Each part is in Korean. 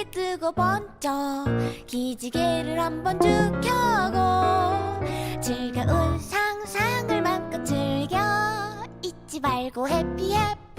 세게 뜨고 번쩍 기지개를 한번 쭉 켜고 즐거운 상상을 맘껏 즐겨 잊지 말고 해피 해피.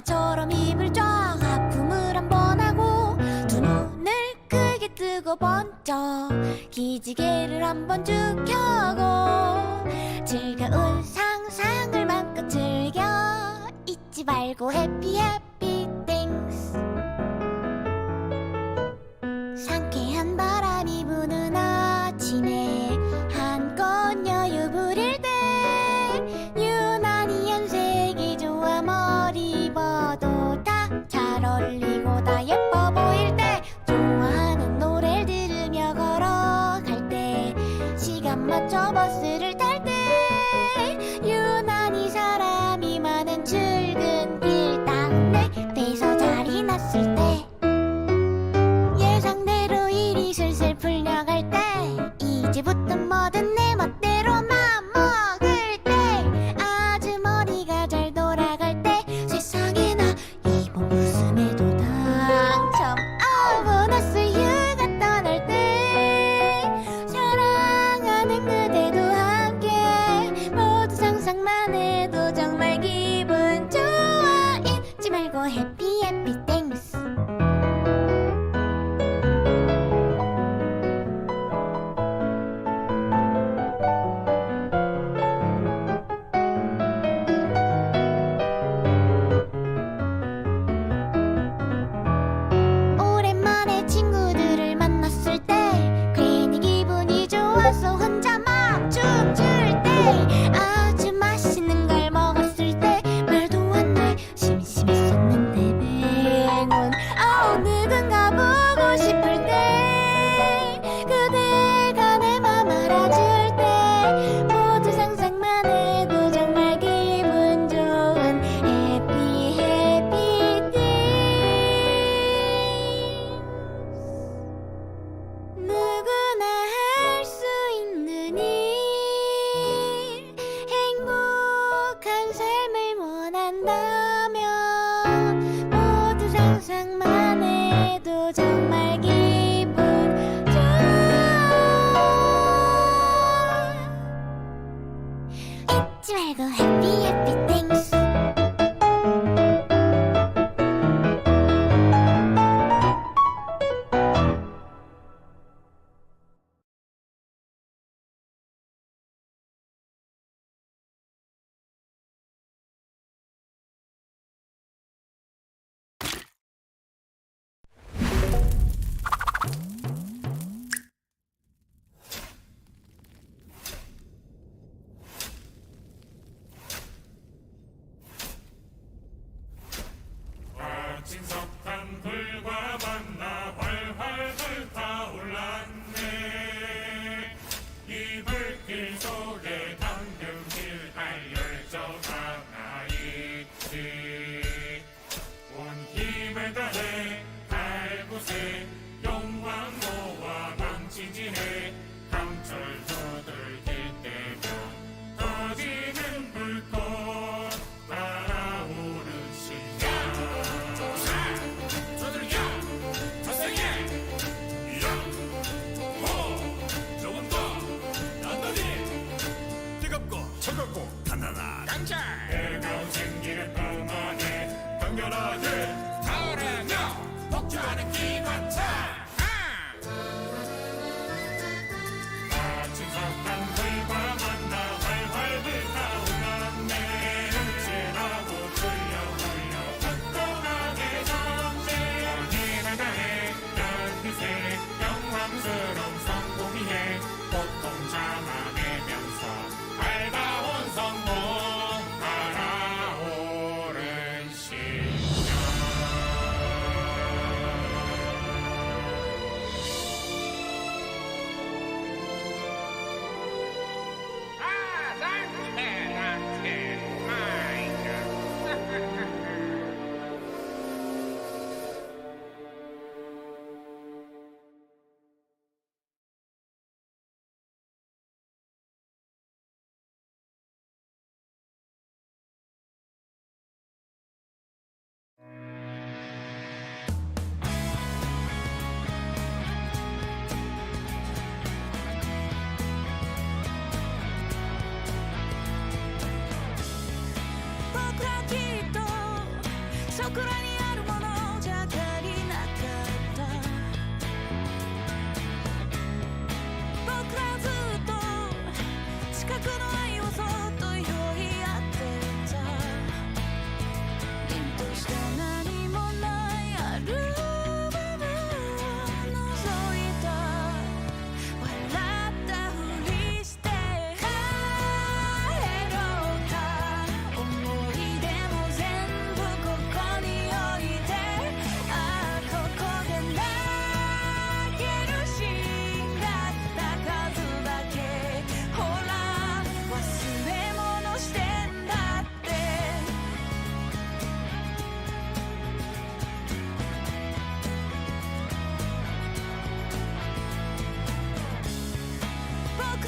영화처럼 입을 쫙 아픔을 한번 하고 두 눈을 크게 뜨고 번쩍 기지개를 한번 쭉 켜고 즐거운 상상을 마음껏 즐겨 잊지 말고 해피 해피. 잡았어 해피 해피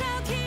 I'll keep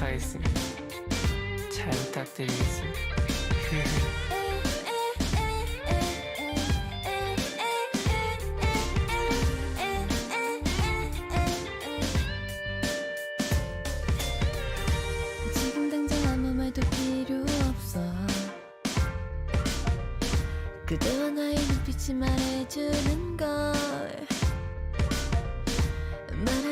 하겠습니다. 잘 부탁드리겠습니다.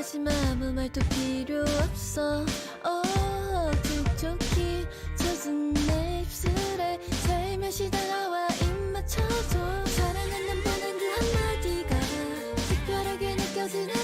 하지 마 아무 말도 필요 없어. 어 촉촉히 젖은 내 입술에 살며시 다가와 입 맞춰줘. 사랑한다는 뻔한 그 한마디가 특별하게 느껴지는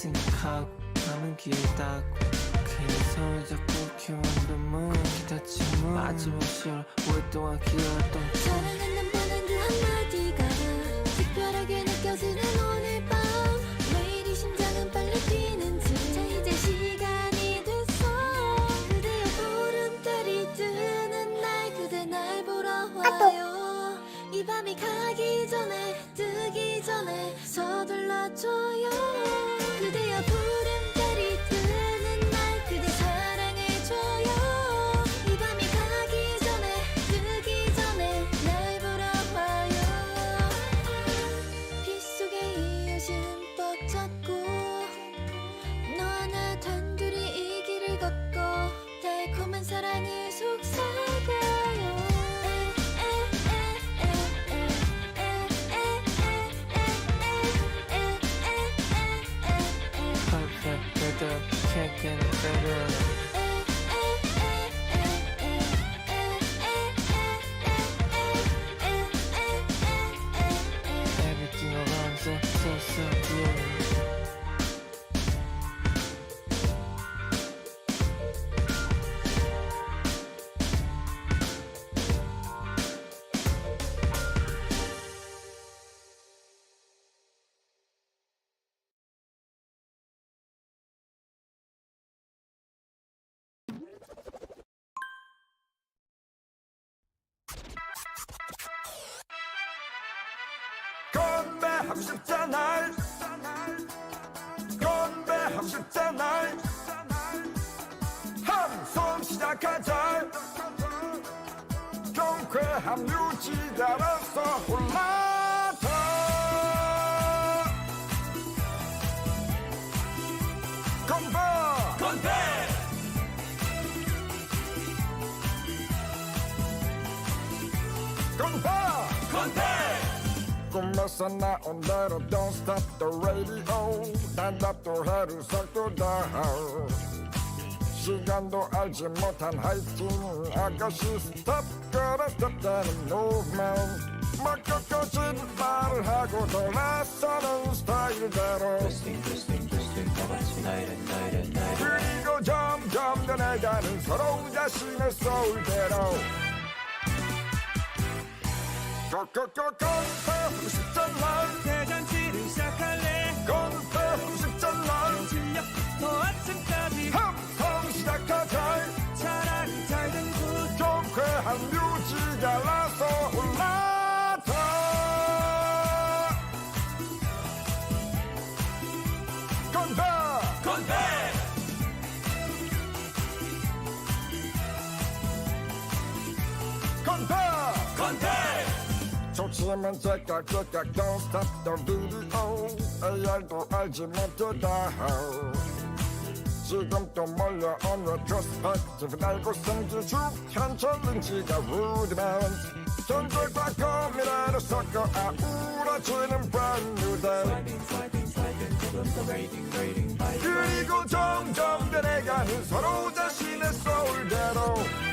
생각하고, 남은 길다고. 그의 손을 잡고 키워온 문 기다치면 마지막 시절 오랫동안 기다렸던 꿈 사랑한다는 뻔한 그 한마디가 특별하게 느껴지는 오늘 밤. 왜 이리 심장은 빨리 뛰는지 자 이제 시간이 됐어. 그대의 보름달이 뜨는 날 그대 날 보러 와요. 이 밤이 가기 전에 뜨기 전에 서둘러줘요 건배하고 싶잖아 건배하고 싶잖아 한숨 시작하자. 경쾌한 뮤지 따라서 올라타 건배! 건배! 건배 꿈에서 나온 대로. Don't stop the radio. 단답도 해를 섞도다. 시간도 알지 못한 하이틴. 아가씨 스탑 걸어 스탑되는 movement. 막혀꺼진 말을 하고 돌아서는 스타일대로. 그리고 점점 변해가는 서로 자신의 소울대로 고고고고 하 웃으면 제깍 제깍 Don't stop the video AR도 알지 못하다. 지금 또 몰려온 retrospective 알고 생기주 현철능지가 rudiment 전설과 고민을 섞어 아우러지는 brand 그리고 점점 변해가는 서로 자신의 소울대로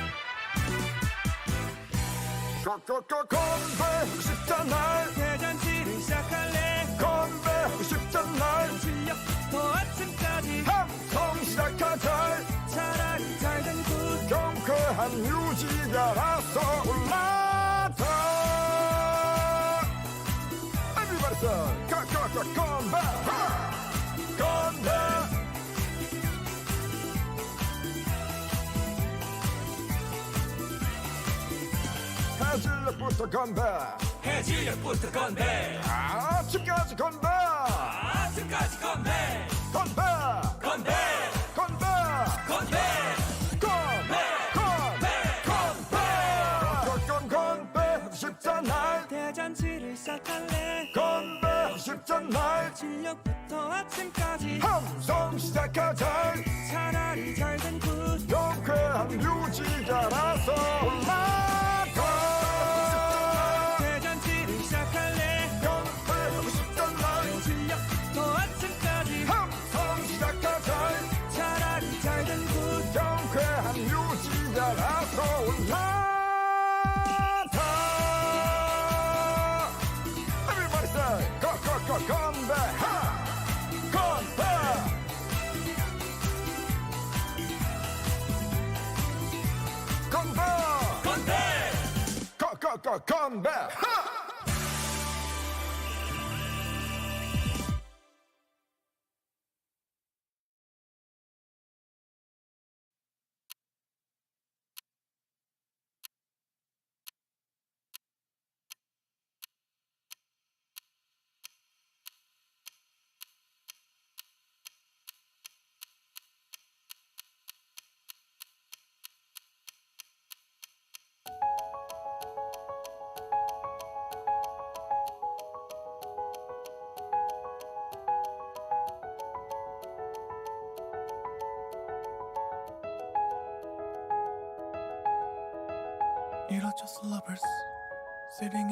건배하고 싶잖아 대잔치를 시작할래 건배하고 싶잖아 실력부터 아침까지 함성 시작하자 차라리 잘된 굿 경쾌한 뮤지가 나서 올라타 Everybody say 건배 건배 해질녘부터 건배. 해질녘부터 건배. 아침까지 건배. 아침까지 건배. 건배. 건배. 건배. 건배. 건배. 건배. 건배. 건배. 싶잖아 대잔치를 시작할래. 건배. 싶잖아 실력부터 아침까지. 함성 시작하자. 차라리 잘된 굿. 경쾌한 뮤지가 나서 Come back. Just lovers sitting in